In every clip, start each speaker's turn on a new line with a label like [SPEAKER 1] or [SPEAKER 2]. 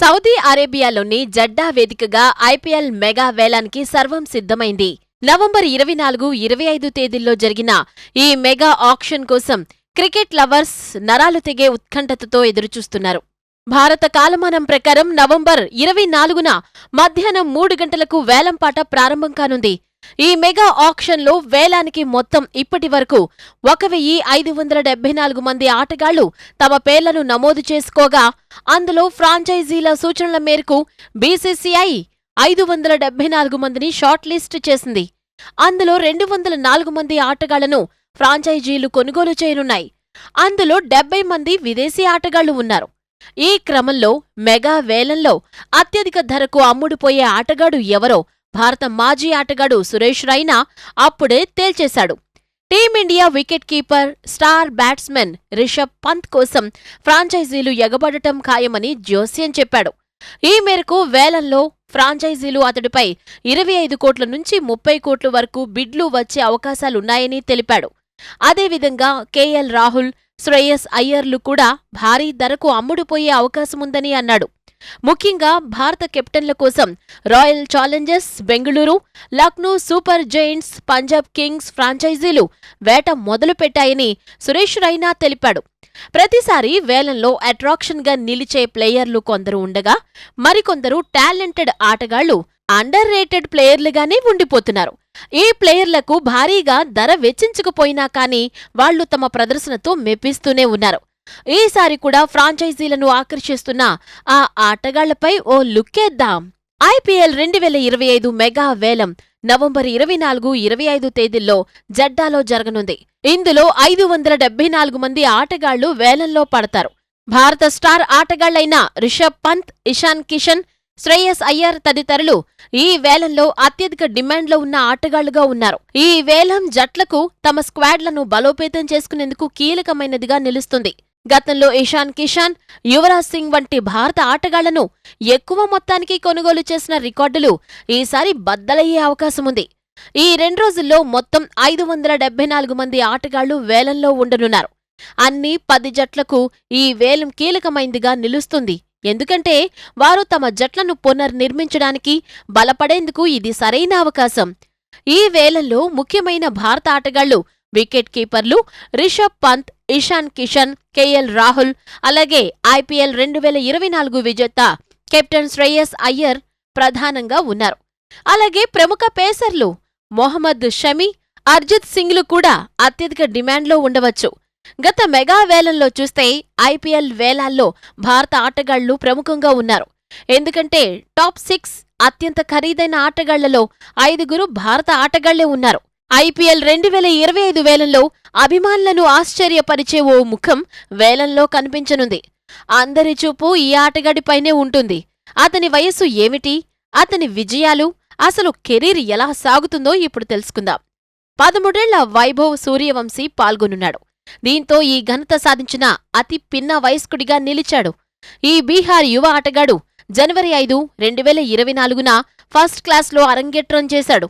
[SPEAKER 1] Saudi అరేబియాలోని Jeddah వేదికగా IPL mega వేలానికి సర్వం సిద్ధమైంది. నవంబర్ ఇరవై నాలుగు ఇరవై ఐదు తేదీల్లో జరిగిన ఈ మెగా ఆక్షన్ కోసం క్రికెట్ లవర్స్ నరాలు తెగే ఉత్కంఠతతో ఎదురుచూస్తున్నారు. భారత కాలమానం ప్రకారం నవంబర్ ఇరవై నాలుగున మధ్యాహ్నం మూడు గంటలకు వేలంపాట ప్రారంభం కానుంది. ఈ మెగా ఆక్షన్లో వేలానికి మొత్తం ఇప్పటి వరకు ఒక వెయ్యి ఐదు వందల డెబ్బై నాలుగు మంది ఆటగాళ్ళు తమ పేర్లను నమోదు చేసుకోగా అందులో ఫ్రాంచైజీల సూచనల మేరకు బీసీసీఐ ఐదు వందల డెబ్బై నాలుగు మందిని షార్ట్ లిస్ట్ చేసింది. అందులో రెండు వందల నాలుగు మంది ఆటగాళ్ళను ఫ్రాంచైజీలు కొనుగోలు చేయనున్నాయి. అందులో డెబ్బై మంది విదేశీ ఆటగాళ్ళు ఉన్నారు. ఈ క్రమంలో మెగా వేలంలో అత్యధిక ధరకు అమ్ముడుపోయే ఆటగాడు ఎవరో భారత మాజీ ఆటగాడు సురేష్ రైనా అప్పుడే తేల్చేశాడు. Team India wicket keeper star batsmen Rishabh Pant కోసం ఫ్రాంచైజీలు ఎగబడటం ఖాయమని జోస్యం చెప్పాడు. ఈ మేరకు వేలంలో ఫ్రాంచైజీలు అతడిపై ఇరవై ఐదు కోట్ల నుంచి ముప్పై కోట్ల వరకు బిడ్లు వచ్చే అవకాశాలున్నాయని తెలిపాడు. అదేవిధంగా కేఎల్ రాహుల్ శ్రేయస్ అయ్యర్లు కూడా భారీ ధరకు అమ్ముడుపోయే అవకాశముందని అన్నాడు. ముఖ్యంగా భారత కెప్టెన్ల కోసం Royal Challengers Bengaluru Lucknow Super Giants Punjab Kings ఫ్రాంచైజీలు వేట మొదలుపెట్టాయని సురేష్ రైనా తెలిపాడు. ప్రతిసారి వేలంలో అట్రాక్షన్గా నిలిచే ప్లేయర్లు కొందరు ఉండగా మరికొందరు టాలెంటెడ్ ఆటగాళ్ళు అండర్ రేటెడ్ ప్లేయర్లుగానే ఉండిపోతున్నారు. ఈ ప్లేయర్లకు భారీగా ధర వెచ్చించకపోయినా కానీ వాళ్ళు తమ ప్రదర్శనతో మెప్పిస్తూనే ఉన్నారు. ఈసారి కూడా ఫ్రాంచైజీలను ఆకర్షిస్తున్న ఆ ఆటగాళ్ళపై ఓ లుక్కేద్దాం. ఐపీఎల్ రెండు వేల ఇరవై ఐదు మెగా వేలం నవంబర్ ఇరవై నాలుగు ఇరవై ఐదు తేదీల్లో జడ్డాలో జరగనుంది. ఇందులో ఐదు వందల డెబ్బై నాలుగు మంది ఆటగాళ్ళు వేలంలో పడతారు. భారత స్టార్ ఆటగాళ్ళైన రిషబ్ పంత్ ఇషాన్ కిషన్ శ్రేయస్ అయ్యర్ తదితరులు ఈ వేలంలో అత్యధిక డిమాండ్లో ఉన్న ఆటగాళ్ళుగా ఉన్నారు. ఈ వేలం జట్లకు తమ స్క్వాడ్లను బలోపేతం చేసుకునేందుకు కీలకమైనదిగా నిలుస్తుంది. గతంలో ఇషాన్ కిషాన్ యువరాజ్ సింగ్ వంటి భారత ఆటగాళ్ళను ఎక్కువ మొత్తానికి కొనుగోలు చేసిన రికార్డులు ఈసారి బద్దలయ్యే అవకాశముంది ఈ రెండు రోజుల్లో మొత్తం ఐదు వందల డెబ్బై నాలుగు మంది ఆటగాళ్ళు వేలంలో ఉండనున్నారు. అన్ని పది జట్లకు ఈ వేలం కీలకమైందిగా నిలుస్తుంది. ఎందుకంటే వారు తమ జట్లను పునర్నిర్మించడానికి బలపడేందుకు ఇది సరైన అవకాశం. ఈ వేలంలో ముఖ్యమైన భారత ఆటగాళ్ళు వికెట్ కీపర్లు రిషబ్ పంత్ ఇషాన్ కిషన్ కేఎల్ రాహుల్ అలాగే ఐపీఎల్ రెండు వేల ఇరవై నాలుగు విజేత కెప్టెన్ శ్రేయస్ అయ్యర్ ప్రధానంగా ఉన్నారు. అలాగే ప్రముఖ పేసర్లు మొహమ్మద్ షమి అర్జిత్ సింగ్లు కూడా అత్యధిక డిమాండ్లో ఉండవచ్చు. గత మెగా వేలంలో చూస్తే ఐపీఎల్ వేలాల్లో భారత ఆటగాళ్ళు ప్రముఖంగా ఉన్నారు. ఎందుకంటే టాప్ సిక్స్ అత్యంత ఖరీదైన ఆటగాళ్ళలో ఐదుగురు భారత ఆటగాళ్ళే ఉన్నారు. ఐపీఎల్ రెండు వేల ఇరవై ఐదు వేలంలో అభిమానులను ఆశ్చర్యపరిచే ఓ ముఖం వేలంలో కనిపించనుంది. అందరి చూపు ఈ ఆటగాడిపైనే ఉంటుంది. అతని వయస్సు ఏమిటి? అతని విజయాలు? అసలు కెరీర్ ఎలా సాగుతుందో ఇప్పుడు తెలుసుకుందాం. పదమూడేళ్ళ వైభవ్ సూర్యవంశీ పాల్గొనున్నాడు. దీంతో ఈ ఘనత సాధించిన అతి పిన్న వయస్కుడిగా నిలిచాడు. ఈ బీహార్ యువ ఆటగాడు జనవరి ఐదు రెండు వేల ఇరవై నాలుగున ఫస్ట్ క్లాస్లో అరంగేట్రం చేశాడు.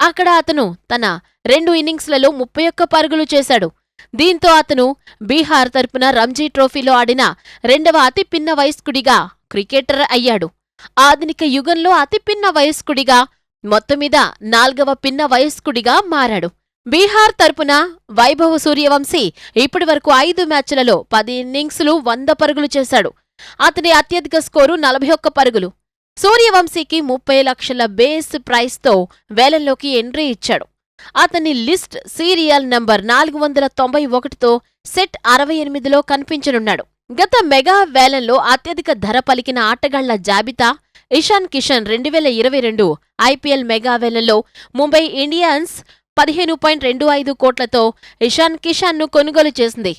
[SPEAKER 1] అక్కడ అతను తన రెండు ఇన్నింగ్స్లలో ముప్పై ఒక్క పరుగులు చేశాడు. దీంతో అతను బీహార్ తరపున రంజీ ట్రోఫీలో ఆడిన రెండవ అతి పిన్న వయస్కుడిగా క్రికెటర్ అయ్యాడు. ఆధునిక యుగంలో అతి పిన్న వయస్కుడిగా మొత్తమీద నాల్గవ పిన్న వయస్కుడిగా మారాడు. బీహార్ తరపున వైభవ సూర్యవంశీ ఇప్పటివరకు ఐదు మ్యాచ్లలో పది ఇన్నింగ్స్లు వంద పరుగులు చేశాడు. అతని అత్యధిక స్కోరు నలభై ఒక్క పరుగులు. సూర్యవంశీకి ముప్పై లక్షల బేస్ ప్రైస్తో వేలంలోకి ఎంట్రీ ఇచ్చాడు. అతని లిస్ట్ సీరియల్ నంబర్ నాలుగు వందల తొంభై ఒకటితో సెట్ అరవై ఎనిమిదిలో కనిపించనున్నాడు. గత మెగా వేలంలో అత్యధిక ధర పలికిన ఆటగాళ్ళ జాబితా ఇషాన్ కిషన్ రెండు వేల ఇరవై రెండు ఐపీఎల్ మెగా వేలంలో ముంబై ఇండియన్స్ పదిహేను పాయింట్ రెండు ఐదు కోట్లతో ఇషాన్ కిషాన్ను కొనుగోలు చేసింది.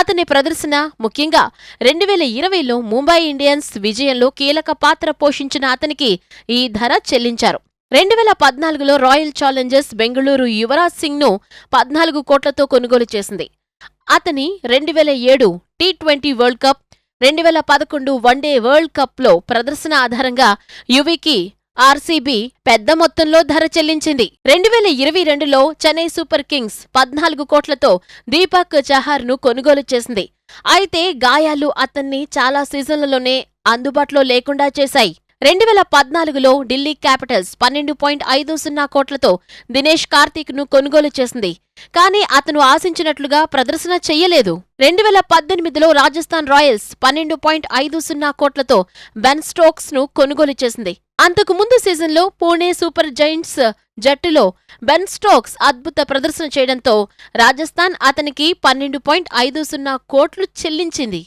[SPEAKER 1] అతని ప్రదర్శన ముఖ్యంగా రెండు వేల ఇరవైలో ముంబై ఇండియన్స్ విజయంలో కీలక పాత్ర పోషించిన అతనికి ఈ ధర చెల్లించారు. రెండు వేల పద్నాలుగులో రాయల్ ఛాలెంజర్స్ బెంగళూరు యువరాజ్ సింగ్ను పద్నాలుగు కోట్లతో కొనుగోలు చేసింది. అతని రెండు వేల ఏడు టీ ట్వంటీ వరల్డ్ కప్ రెండు వేల పదకొండు వన్డే వరల్డ్ కప్లో ప్రదర్శన ఆధారంగా యువికి ఆర్సీబీ పెద్ద మొత్తంలో ధర చెల్లించింది. రెండు వేల ఇరవై రెండులో చెన్నై సూపర్ కింగ్స్ పద్నాలుగు కోట్లతో దీపక్ చహార్ను కొనుగోలు చేసింది. అయితే గాయాలు అతన్ని చాలా సీజన్లలోనే అందుబాటులో లేకుండా చేశాయి. రెండు వేల పద్నాలుగులో ఢిల్లీ క్యాపిటల్స్ పన్నెండు పాయింట్ ఐదు సున్నా కోట్లతో దినేష్ కార్తీక్ను కొనుగోలు చేసింది. కానీ అతను ఆశించినట్లుగా ప్రదర్శన చెయ్యలేదు రెండు వేల పద్దెనిమిదిలో రాజస్థాన్ రాయల్స్ పన్నెండు పాయింట్ ఐదు సున్నా కోట్లతో బెన్ స్టోక్స్ను కొనుగోలు చేసింది. అంతకు ముందు సీజన్లో పూణే సూపర్ జైంట్స్ జట్టులో బెన్ స్టోక్స్ అద్భుత ప్రదర్శన చేయడంతో రాజస్థాన్ అతనికి పన్నెండు పాయింట్ ఐదు సున్నా కోట్లు చెల్లించింది.